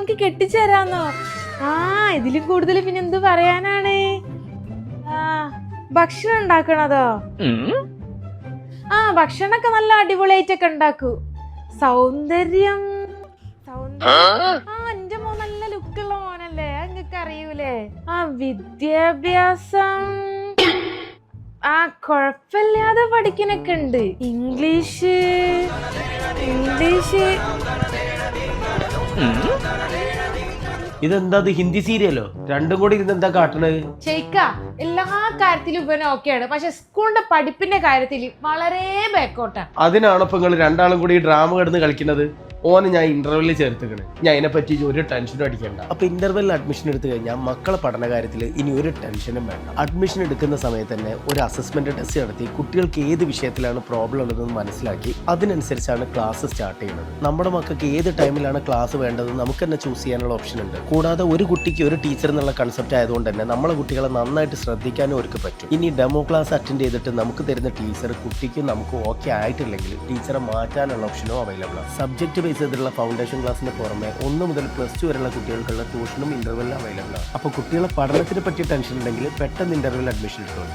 മോൻക്ക് കെട്ടിച്ചേരാന്നോ? ആ ഇതിലും കൂടുതൽ പിന്നെ എന്ത് പറയാനാണ്? ആ ഭക്ഷണം ഉണ്ടാക്കണതോ? ആ ഭക്ഷണൊക്കെ നല്ല അടിപൊളിയായിട്ടൊക്കെ ഉണ്ടാക്കൂ. സൗന്ദര്യം. സൗന്ദര്യം? ആ എന്റെ മോൻ നല്ല ലുക്കുള്ള മോനല്ലേ അങ്ങക്ക് അറിയൂലേ? ആ വിദ്യാഭ്യാസം. ആ കൊഴപ്പില്ലാതെ പഠിക്കണൊക്കെ ഉണ്ട്. ഇംഗ്ലീഷ്. ഇംഗ്ലീഷ്. ഇതെന്താ ഇത് ഹിന്ദി സീരിയലോ രണ്ടും കൂടി ഇരുന്ന് എന്താ കാട്ടണത് ഷെയ്ക്ക എല്ലാ കാര്യത്തിലും ഇവൻ ഓക്കെയാണ് പക്ഷെ സ്കൂളിന്റെ പഠിപ്പിന്റെ കാര്യത്തിൽ വളരെ ബാക്കോട്ടാണ് അതിനാണ് ഇപ്പൊ നിങ്ങൾ രണ്ടാളും കൂടി ഈ ഡ്രാമ കിടന്ന് കളിക്കുന്നത്? ഓന് ഞാൻ ഇന്റർവെല്ലിൽ ചേർത്തിക്കണ്. ഞാൻ അതിനെ പറ്റി ഒരു ടെൻഷനും അടിക്കണ്ട. അപ്പൊ ഇന്റർവെല്ലിൽ അഡ്മിഷൻ എടുത്തു കഴിഞ്ഞാൽ മക്കളെ പഠന കാര്യത്തിൽ ഇനി ഒരു ടെൻഷനും വേണ്ട. അഡ്മിഷൻ എടുക്കുന്ന സമയത്ത് തന്നെ ഒരു അസസ്മെന്റ് ടെസ്റ്റ് നടത്തി കുട്ടികൾക്ക് ഏത് വിഷയത്തിലാണ് പ്രോബ്ലം ഉള്ളതെന്ന് മനസ്സിലാക്കി അതിനനുസരിച്ചാണ് ക്ലാസ് സ്റ്റാർട്ട് ചെയ്യുന്നത്. നമ്മുടെ മക്കൾക്ക് ഏത് ടൈമിലാണ് ക്ലാസ് വേണ്ടത് നമുക്ക് തന്നെ ചൂസ് ചെയ്യാനുള്ള ഓപ്ഷൻ ഉണ്ട്. കൂടാതെ ഒരു കുട്ടിക്ക് ഒരു ടീച്ചർ എന്നുള്ള കൺസെപ്റ്റ് ആയതുകൊണ്ട് തന്നെ നമ്മളെ കുട്ടികളെ നന്നായിട്ട് ശ്രദ്ധിക്കാനും അവർക്ക് പറ്റും. ഇനി ഡെമോ ക്ലാസ് അറ്റൻഡ് ചെയ്തിട്ട് നമുക്ക് തരുന്ന ടീച്ചർ കുട്ടിക്ക് നമുക്ക് ഓക്കെ ആയിട്ടില്ലെങ്കിൽ ടീച്ചറെ മാറ്റാനുള്ള ഓപ്ഷനും അവൈലബിൾ ആണ്. സബ്ജക്ട് ബേസ് ചെയ്തിട്ടുള്ള ഫൗണ്ടേഷൻ ക്ലാസ്സിന് പുറമെ ഒന്ന് മുതൽ പ്ലസ് ടു വരെയുള്ള കുട്ടികൾക്കുള്ള ട്യൂഷനും ഇന്റർവെല്ലും അവൈലബിൾ ആണ്. അപ്പോൾ കുട്ടികളെ പഠനത്തിനെ പറ്റി ടെൻഷൻ ഉണ്ടെങ്കിൽ പെട്ടെന്ന് ഇന്റർവെൽ അഡ്മിഷൻ എടുത്തോളൂ.